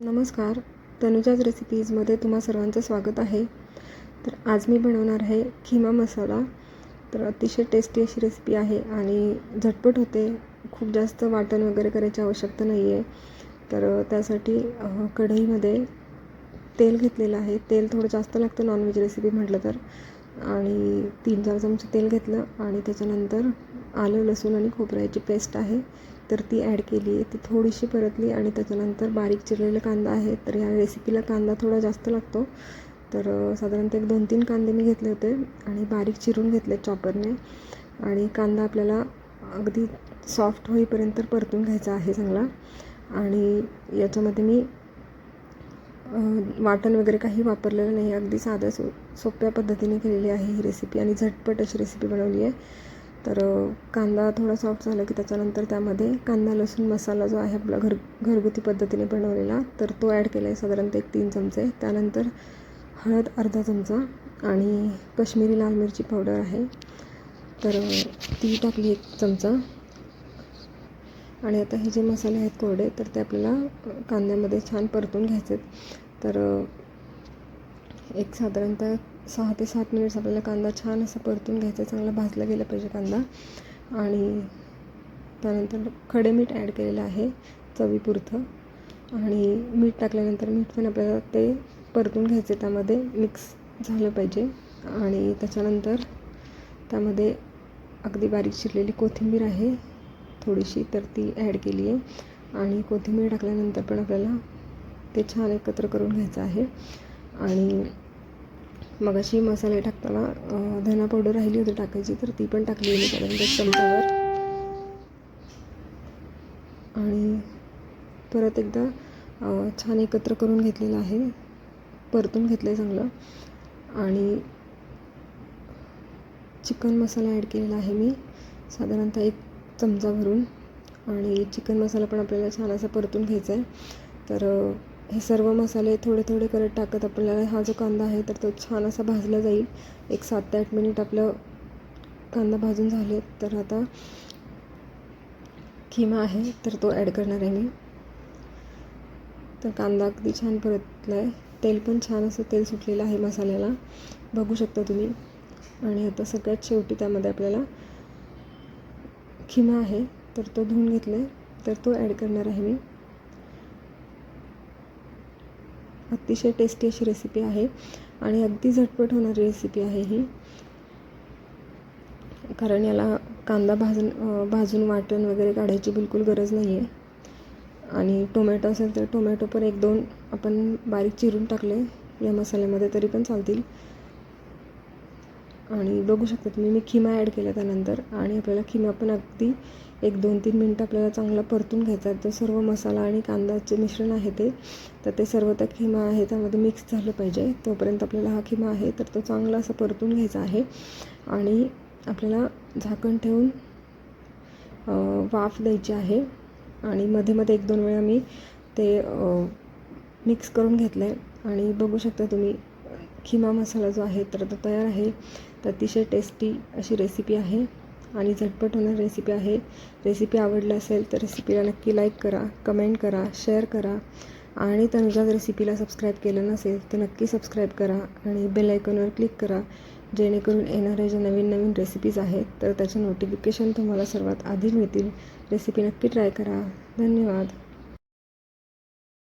नमस्कार. तनुजाज रेसिपीजमध्ये तुम्हा सर्वांचं स्वागत आहे. तर आज मी बनवणार आहे खिमा मसाला. तर अतिशय टेस्टी अशी रेसिपी आहे आणि झटपट होते. खूप जास्त वाटण वगैरे करायची आवश्यकता नाही आहे तर त्यासाठी कढईमध्ये तेल घेतलेलं आहे. तेल थोडं जास्त लागतं नॉनव्हेज रेसिपी म्हटलं तर. आणि तीन चार चमचे तेल घेतलं आणि त्याच्यानंतर आलं लसूण आणि खोबऱ्याची पेस्ट आहे तर ती ॲड केली आहे. ती थोडीशी परतली आणि त्याच्यानंतर बारीक चिरलेला कांदा आहे. तर या रेसिपीला कांदा थोडा जास्त लागतो. तर साधारणतः एक दोन तीन कांदे मी घेतले होते आणि बारीक चिरून घेतले चॉपरने आणि कांदा आपल्याला अगदी सॉफ्ट होईपर्यंत परतून घ्यायचा आहे चांगला. आणि याच्यामध्ये मी वाटण वगैरे काही वापरलेलं नाही. अगदी साध्या सो सोप्या पद्धतीने केलेली आहे ही रेसिपी आणि झटपट अशी रेसिपी बनवली आहे. तर कांदा थोडा सॉफ्ट झाला की त्याच्यानंतर त्यामध्ये कांदा लसूण मसाला जो आहे आपला घर घरगुती पद्धतीने बनवलेला तर तो ॲड केला आहे साधारणतः एक तीन चमचे. त्यानंतर हळद अर्धा चमचा आणि कश्मीरी लाल मिरची पावडर आहे. तर ती टाकली एक चमचा. आणि आता हे जे मसाले आहेत कोरडे तर ते आपल्याला कांद्यामध्ये छान परतून घ्यायचे आहेत तर एक साधारणतः सहा ते सात मिनिट्स आपल्याला कांदा छान असा परतून घ्यायचा चांगला भाजला गेला पाहिजे कांदा. आणि त्यानंतर खडे मीठ ॲड केलेलं आहे चवीपुरतं. आणि मीठ टाकल्यानंतर मीठ पण आपल्याला ते परतून घ्यायचे त्यामध्ये मिक्स झालं पाहिजे. आणि त्याच्यानंतर त्यामध्ये अगदी बारीक चिरलेली कोथिंबीर आहे थोडीशी तर ती ॲड केली आहे. आणि कोथिंबीर टाकल्यानंतर पण आपल्याला ते छान एकत्र करून घ्यायचं आहे. आणि मगाशी मसाले टाकताना धना पावडर राहिली होती टाकायची तर ती पण टाकली होती त्यानंतर चमच्यावर. आणि परत एकदा छान एकत्र करून घेतलेलं आहे. परतून घेतलं आहे चांगलं. आणि चिकन मसाला ॲड केलेला आहे मी साधारणतः एक चमचा भरून. आणि चिकन मसाला पण आपल्याला छान असा परतून घ्यायचा आहे तर हे सर्व मसाले थोडे थोडे करत टाकत आपल्याला हा जो कांदा आहे तर तो छान असा भाजला जाईल. एक सात ते आठ मिनिट आपलं कांदा भाजून झाले तर आता खिमा आहे तर तो ॲड करणार आहे मी. तर कांदा अगदी छान परतला आहे तेल पण छान असं तेल सुटलेलं आहे मसाल्याला. बघू शकता तुम्ही. आणि आता सगळ्यात शेवटी त्यामध्ये आपल्याला खिमा आहे तर तो धुवून घेतला आहे तर तो ॲड करणार आहे मी. अतिशय टेस्टी अशी रेसिपी आहे आणि अगदी झटपट होणारी रेसिपी आहे ही. कारण याला कांदा भाजून भाजून वाटण वगैरे काढायची बिलकुल गरज नाही आहे आणि टोमॅटो असेल तर टोमॅटो पण एक दोन आपण बारीक चिरून टाकले. या मसाल्यामध्ये तरी पण चालतील. आणि बघू शकता तुम्ही मी खिमा ॲड केला त्यानंतर आणि आपल्याला खिमा पण अगदी एक दोन तीन मिनटं आपल्याला चांगला परतून घ्यायचा आहे. तो सर्व मसाला आणि कांद्याचे मिश्रण आहे ते. तर ते सर्व त्या खिमा आहे त्यामध्ये मिक्स झालं पाहिजे. तोपर्यंत आपल्याला हा खिमा आहे तर तो चांगला असा परतून घ्यायचा आहे. आणि आपल्याला झाकण ठेवून वाफ द्यायची आहे. आणि मध्ये मध्ये एक दोन वेळा मी ते मिक्स करून घेतलं आहे आणि बघू शकता तुम्ही खिमा मसाला जो आहे तर तो तयार आहे. तर अतिशय टेस्टी अशी रेसिपी आहे. आणि झटपट होणारी रेसिपी आहे. रेसिपी आवडली असेल तर रेसिपीला नक्की लाईक करा कमेंट करा शेअर करा. आणि तनुजाच रेसिपीला सबस्क्राईब केलं नसेल तर नक्की सबस्क्राईब करा आणि बेल आयकॉनवर क्लिक करा. जेणेकरून येणाऱ्या ज्या नवीन नवीन रेसिपीज आहेत तर त्याचे नोटिफिकेशन तुम्हाला सर्वात आधी मिळतील. रेसिपी नक्की ट्राय करा. धन्यवाद.